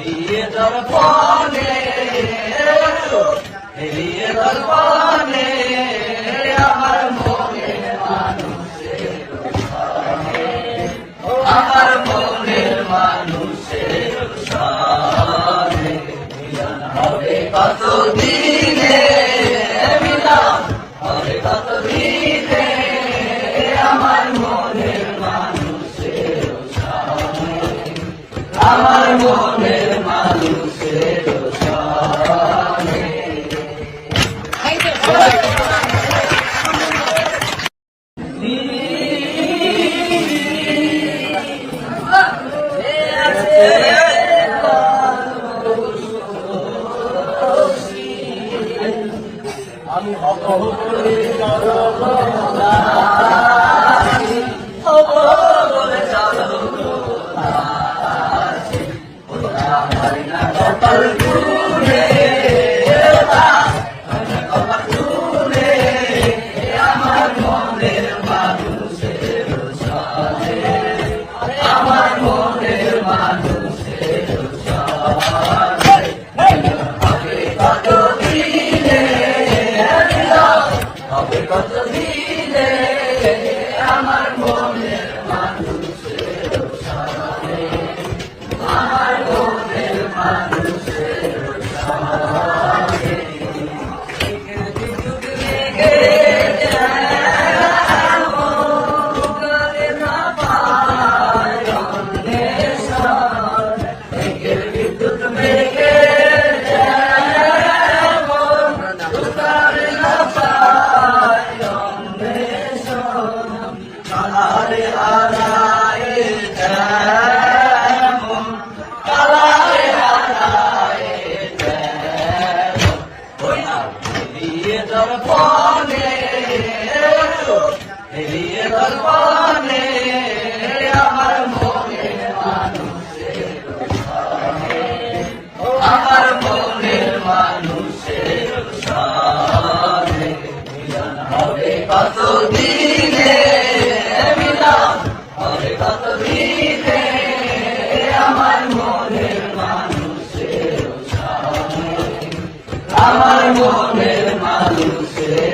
এলিয়ে দরবারে এলিয়ে দরবারে আমার মনে মানুষের আমার মনের মানুষের সারে হবে কত দিনে মিলাম হবে কত দিনে আমার মনের মানুষের সারে আমার মন বহু দর্পণে এলিয়ে দর্পণে আমার মনে মানুষের আমার মনের মানুষের হবে কত দিনে মিলাম হবে কত দিনে আমার মনের মানুষের আমার Jerusalén.